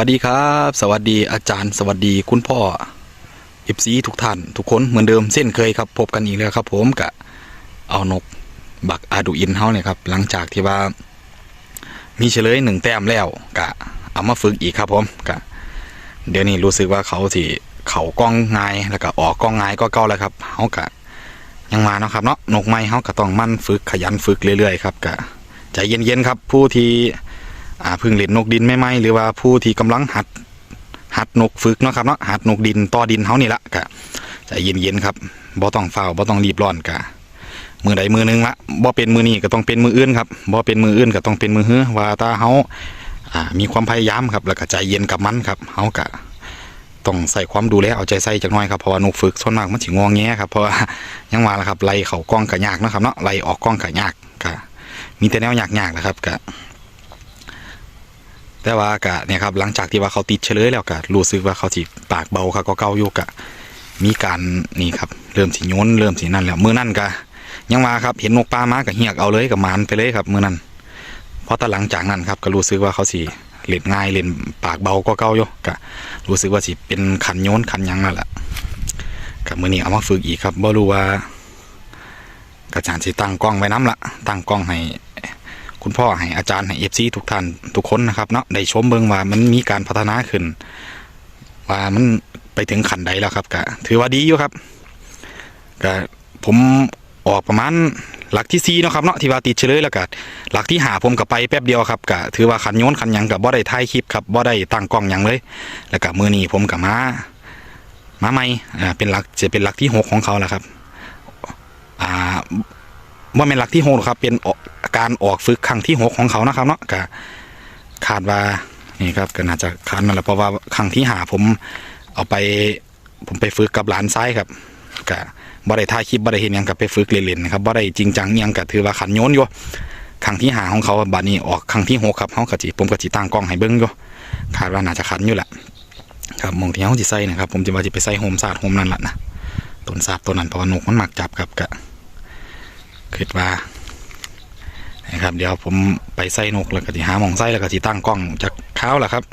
สวัสดีครับ สวัสดีอาจารย์ สวัสดีคุณพ่อเอฟซีทุกท่านทุกคนเหมือนเดิมเส้นเคยครับ พบกันอีกแล้วครับ ผมกะเอานกบักอาดูอินเฮาเนี่ยครับหลังจากที่ว่า มีเฉลยหนึ่งแต้มแล้วกะเอามาฝึกอีกครับผมกะเดี๋ยวนี้รู้สึกว่าเขาสิเขากล้องง่ายแล้วก็ออกกล้องง่ายก็เก่าแล้วครับเฮากะยังมาเนาะครับเนาะนกไม้เฮาก็ต้องมั่นฝึกขยันฝึกเรื่อยๆครับกะใจเย็นๆครับ ผู้ที่ อ่าพึ่งเล่นนกดินไม่ไหมหรือว่าผู้ที่กำลังหัด หัดนกฝึกเนาะครับเนาะหัดนกดินต่อดินเฮานี่ละกะใจเย็นๆครับบ่ต้องเฝ้าบ่ต้องรีบร้อนกะมือใดมือหนึงละบ่เป็นมือนี้ก็ต้องเป็นมืออื่นครับบ่เป็นมืออื่นก็ต้องเป็นมือเฮือว่าถ้าเฮาอ่ามีความพยายามครับ แล้วก็ใจเย็นกับมันครับเฮากะต้องใส่ความดูแลเอาใจใส่จักหน่อยครับเพราะว่านกฝึกส่วนมากมันสิงอแงครับเพราะว่ายังว่าละครับไล่เข้ากล้องก็ยากนะครับเนาะไล่ออกกล้องก็ยากกะมีแต่แนวยากๆนะครับกะ แต่ว่ากะเนี่ยครับหลังจากที่ว่าเขาติดเฉลยแล้วกะรู้สึกว่าเขาสิปากเบาครับก็เก่าอยู่กะ มีการนี่ครับเริ่มสิโยนเริ่มสินั่นแล้วมือนั่นกะยังมาครับเห็นนกปลามากับเหียกเอาเลยกับมานไปเลยครับมือนั่นเพราะแต่หลังจากนั้นครับก็รู้สึกว่าเขาสิเล่นง่ายเล่นปากเบาก็เก่าอยู่กะรู้สึกว่าสิเป็นขันโยนขันยังนั่นแหละกับมือนี้เอามาฝึกอีกครับบ่รู้ว่ากระจารย์สิตั้งกล้องไว้น้ำละตั้งกล้องให้ คุณพ่อให้อาจารย์ให้เอฟซีทุกท่านทุกคนนะครับเนาะได้ชมเบิ่งว่ามันมีการพัฒนาขึ้น ว่ามันไปถึงขันใดแล้วครับก็ถือว่าดีอยู่ครับก็ผมออกประมาณหลักที่สี่เนาะครับเนาะที่ว่าติดเฉลยแล้วก็หลักที่หาผมก็ไปแป๊บเดียวครับก็ถือว่าขันโยนขันยังกับบ่ได้ถ่ายคลิปครับบ่ได้ตั้งกล้องยังเลย แล้วก็มือนี้ผมกับมามาใหม่อ่าเป็นหลักจะเป็นหลักที่หกของเขาแล้วครับ อ่าว่าเป็นหลักที่หกครับเป็นออ การออกฝึกครั้งที่หกของเขานะครับเนาะก็คาดว่านี่ครับก็น่าจะคาดนั่นแหละเพราะว่าครั้งที่หาผมเอาไปผมไปฝึกกับหลานซ้ายครับก็บ่ได้ถ่าคลิปบ่ได้เห็นยังกับไปฝึกเล่นๆนะครับบ่ได้จริงจังยังก็ถือว่าขันโยนอยู่ครั้งที่หาของเขาบัดนี้ออกครั้งที่หกครับเขากะจิผมกะจิตั้งกล้องให้เบิ้งอยู่คาดว่าน่าจะขันอยู่แหละครับมองที่เขาจิใส่นะครับ ผมจะว่าจะไปใส่โฮมศาสตร์โฮมนั่นแหละนะต้นสาบต้นนั้นเพราะว่านกมันหมักจับครับกะคิดว่า นะครับ เดี๋ยวผมไปใส่นกแล้วก็ที่หาหมองไส้แล้วก็ที่ตั้งกล้องจากเท้าแหละครับ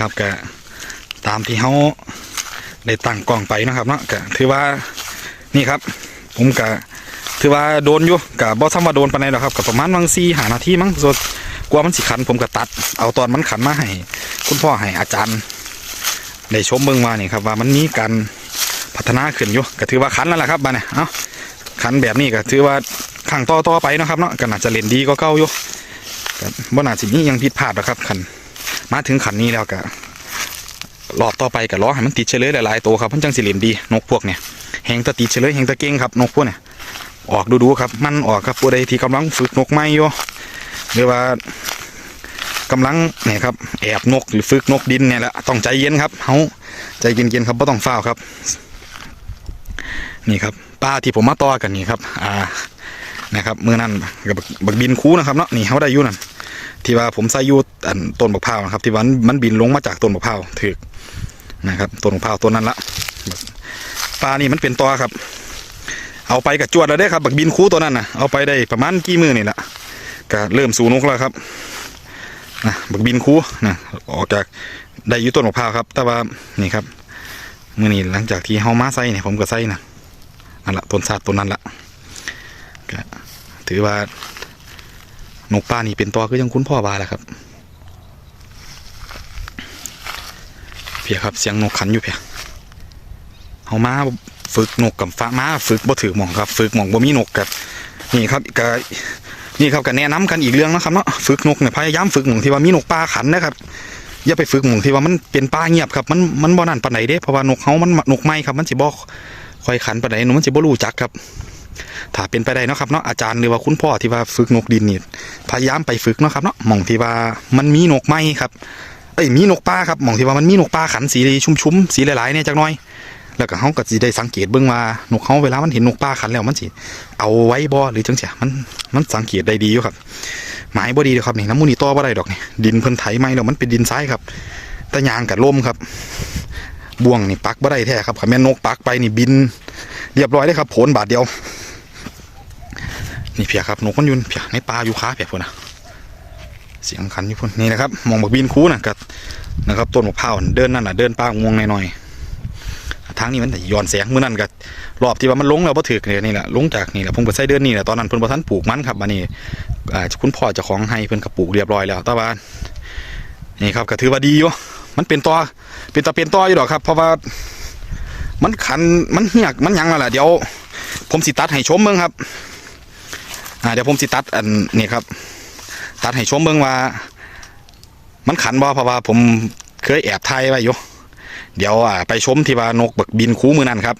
ครับก็ตามที่เขาได้ตั้งกล้องไปนะครับเนาะก็ถือว่านี่ครับ ผมก็ถือว่าโดนอยู่กับ่ซ้ำว่าโดนปานใดหรอกครับกับประมาณวังซีหานาทีมั้งส่วนกลัวมันสิขันผมก็ตัด เอาตอนมันขันมาให้คุณพ่อให้อาจารย์ได้ชมเบิ่งว่านี่ครับว่ามันมีการพัฒนาขึ้นอยู่ก็ถือว่าขันแล้วล่ะครับบ้านเนี่ยเอ้าขันแบบนี้ก็ถือว่าขังต่อต่อไปนะครับเนาะก็น่าจะเล่นดีก็เก่าอยู่ก็บ่น่าสิมีหยังผิดพลาดหรอกครับขัน มาถึงขันนี้แล้วก็รอบต่อไปก็รอให้มันติดเฉลยหลายๆตัวครับมันจังสิเล่นดีนกพวกเนี่ยแหงตะติดเฉลยแหงตะเก่งครับนกพวกเนี่ยออกดูๆครับ มันออกครับผู้ใดที่กำลังฝึกนกไม่อยู่หรือว่ากำลังเนี่ยครับแอบนกหรือฝึกนกดินเนี่ยแหละต้องใจเย็นครับเฮาใจเย็นๆครับไม่ต้องฟ้าวครับ นี่ครับป้าที่ผมมาต่อกันนี่ครับ อ่านะครับเมื่อนั้นกับบักบินคูนะครับเนาะนี่เขาได้ยู่นั่น ที่ว่าผมใส่ยูอันต้นบักพร้าวนะครับ ที่ว่ามันบินลงมาจากต้นบักพร้าวถือนะครับต้นบักพร้าวต้นนั้นละปลานี่มันเป็นตัวครับ เอาไปกับจวดแล้วได้ครับบักบินคูตัวนั้นนะเอาไปได้ประมาณกี่มือนี่แหละก็เริ่มสูนกแล้วครับนะบักบินคูนะออกจากได้ยุต้นมะพร้าวครับ แต่ว่านี่ครับมื่อนี้หลังจากที่เฮามาใส่เนี่ยผมก็ใส่นะนั่นละต้นซาดต้นนั้นละก็ถือว่า นกป้านี่เป็นตัวก็ยังคุณพ่อบาแหละครับเพียครับเสียงนกขันอยู่เพียเฮามาฝึกนกกับฟ้ามาฝึกบ่ถือหมองครับ ฝึกหมองบ่มีนกกับนี่ครับก็นี่ครับก็แนะนำกันอีกเรื่องนะครับเนาะฝึกนกเนี่ยพยายามฝึกหมองที่ว่ามีนกป่าขันนะครับอย่าไปฝึกหมองที่ว่ามันเป็นป่าเงียบครับมันมันบ่นั่นปานใดเด้เพราะว่านกเฮามันนกไม้ครับมันสิบ่ค่อยขันปานใดนกมันสิบ่รู้จักครับ ถ้าเป็นไปได้นะครับเนาะอาจารย์หรือว่าคุณพ่อที่ว่าฝึกนกดินนี่พยายามไปฝึกเนาะครับเนาะหมองที่ว่ามันมีนกไหมครับเอ้ยมีนกป่าครับหมองที่ว่ามันมีนกป่าขันสีชุ่มๆสีหลายๆเนี่ยจักหน่อย แล้วก็เฮาก็สิได้สังเกตเบิ่งว่านกเฮาเวลามันเห็นนกป่าขันแล้วมันสิเอาไว้บ่หรือจังซี่มันมันสังเกตได้ดีอยู่ครับ หมายบ่ดีเด้อครับนี่น้ำมูนี่ต่อบ่ได้ดอกนี่ดินเพิ่นไถไม้แล้วมันเป็นดินทรายครับต่ยางกับลมครับบ่วงนี่ปักบ่ได้แท้ครับคันแม่นนกปักไปนี่บิน เรียบร้อยเลยครับ โผลบาทเดียว นี่เพียครับนกมันยืนเพียในป่าอยู่ค้าเพียพุ่นนะเสียงขันอยู่พุ่นนี่นะครับมองบักบินคูนะกับนะครับต้นมะพร้าวเดินนั่นน่ะเดินป่างวงหน่อยๆทางนี้มันย้อนแสงเมื่อนั้นก็รอบที่ว่ามันลงแล้วบ่ถึกเนี่ยนี่แหละลงจากนี่แหละผมก็ใส่เดือนนี่แหละตอนนั้นพิ่นบ่ทันปลูกมันครับบัดนี้คุณพ่อจ้าของให้เพิ่นก็ปลูกเรียบร้อยแล้วแต่ว่านี่ครับก็ถือว่าดีอยู่มันเป็นต่อเป็นตะเป็นต่ออยู่ดอกครับ เพราะว่ามันขันมันเหียกมันยังแล้วล่ะเดี๋ยว ผมสิตัดให้ชมเบิ่งครับ อ่าเดี๋ยวผมสิตัดอันนี้ครับ ตัดให้ชมเบิ่งว่า มันขันบ่เพราะว่าผมเคยแอบไทยไว้อยู่เดี๋ยวอ่าไปชมที่ว่านกบักบินคูมือนั่นครับ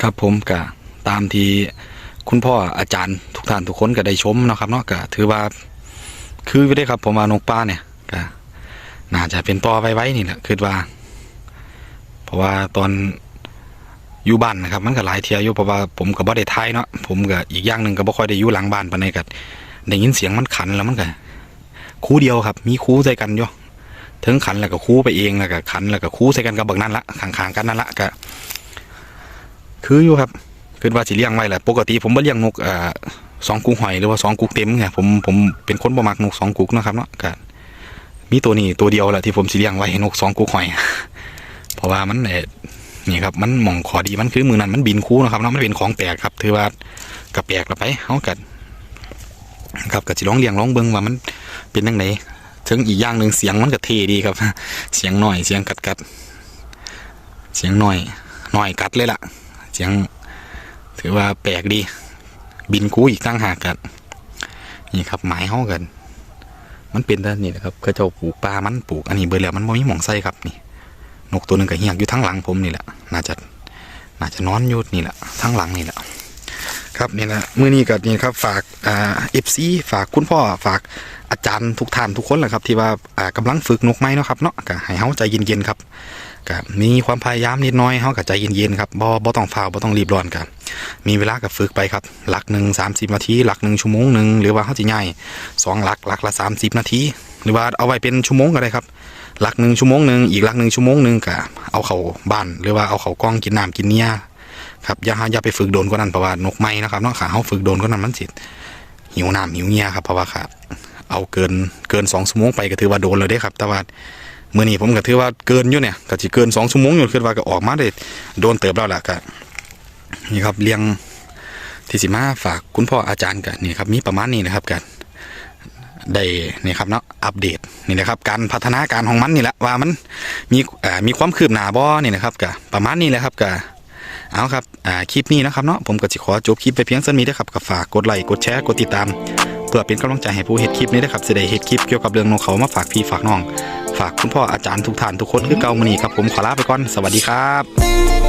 ครับผมกะตามที่คุณพ่ออาจารย์ทุกท่านทุกคนก็ได้ชมนะครับเนาะก็ถือว่าคือไม่ได้ครับผมว่านกป้าเนี่ยก็ น่าจะเป็นต่อไว้ไว้นี่แหละคือว่า เพราะว่าตอนอยู่บ้านนะครับ มันก็หลายเที่ยอยู่เพราะว่าผมก็บ่ได้ทายเนาะผมก็อีกอย่างหนึ่งก็บ่ค่อยได้อยู่หลังบ้านปานใดก็ได้ยินเสียงมันขันแล้วมันก็คู่เดียวครับ มีคู่ใส่กันอยู่ถึงขันแล้วก็คู่ไปเองแล้วก็ขันแล้วก็คู่ใส่กันกับบักนั่นละข้างๆกันนั่นละก็คืออยู่ครับคือว่าสิเลี้ยงไว้แหละปกติผมบ่เลี้ยงนกอ่อสองกุกหอยหรือว่าสองกุกเต็มไงผมผมเป็นคนบ่มักนกสองกุกนะครับเนาะก็ มีตัวนี้ตัวเดียวแหละที่ผมสิเลี้ยงไว้นกสองกุกหอย เพราะว่ามันเอ่อนี่ครับมันมองขอดีมันคือมือนั้นมันบินคู่นะครับเนาะมันเป็นของแปลกครับ ถือว่ากระแปลกละไปเฮากันครับก็สิลองเลี้ยงลองเบิ่งว่ามันเป็นจังไดถึงอีกอย่างหนึ่งเสียงมันก็เทดีครับ เสียงหน่อยเสียงกัดกัดเสียงหน่อยหน่อยกัดเลยล่ะ เสียง ถือว่าแปลกดี บินกู้อีกตั้งหากกันนี่ครับหมายเฮากัน มันเป็นแต่นนี้นะครับเขาเจ้าปลูกปลามันปลูกอันนี้เบอร์แล้วมันไม่มีหมองไส้ครับนี่ นกตัวหนึ่งก็เหียกอยู่ทั้งหลังผมนี่แหละน่าจะน่าจะนอนอยู่นี่แหละทั้งหลังนี่แหละ ครับนี่แหละมื้อนี้ก็นี่ครับฝากอ่าเอฟซีฝากคุณพ่อฝากอาจารย์ทุกท่านทุกคนแหละครับ ที่ว่าอ่ากำลังฝึกนกไม้เนาะครับเนาะก็ให้เฮาใจเย็นๆครับก็มีความพยายามนิดน้อยเฮาก็ใจเย็นๆครับบ่บ่ต้องฟ้าวบ่ต้องรีบร้อนกันมีเวลาก็ฝึกไปครับหลักหนึ่งสามสิบนาทีหลักหนึ่งชั่วโมงหนึ่งหรือว่าเฮาสิง่ายสองหลักหลักละสามสิบนาทีหรือว่าเอาไว้เป็นชั่วโมงก็ได้ครับหลักหนึ่งชั่วโมงหนึ่งอีกหลักหนึ่งชั่วโมงหนึ่งก็เอาเข้าบ้าน หรือว่าเอาเข้ากล้องกินน้ำกินเนีย ครับอย่าอย่าไปฝึกโดนกว่านั้นเพราะว่านกไม้นะครับเนาะขาเฮาฝึกโดนกว่านั้นมันสิหิวน้ำหิวเนียครับเพราะว่าครับเอาเกินเกินสองชั่วโมงไปก็ถือว่าโดนเลยได้ครับ แต่ว่าเมื่อนี้ผมก็ถือว่าเกินอยู่เนี่ยก็สิเกินสองชั่วโมงอยู่คือว่าก็ออกมาได้โดนเติบแล้วล่ะก็นี่ครับเลี้ยงที่สิมาฝากคุณพ่ออาจารย์กันนี่ครับมีประมาณนี้นะครับกันได้นี่ครับเนาะอัปเดตนี่นะครับ การพัฒนาการของมันนี่แหละว่ามันมีมีความคืบหน้าบ่นี่นะครับก็ประมาณนี้แหละครับก็ เอาครับอ่าคลิปนี้นะครับเนาะผมก็จะขอจบคลิปไปเพียงเท่านี้นะครับก็ฝากกดไลค์กดแชร์กดติดตาม เพื่อเป็นกำลังใจให้ผู้เห็นคลิปนี้นะครับจะได้เห็นคลิปเกี่ยวกับเรื่องนกเขามาฝากพี่ฝากน้อง ฝากคุณพ่ออาจารย์ทุกท่านทุกคนคือเก่ามือนี้ครับผมขอลาไปก่อนสวัสดีครับ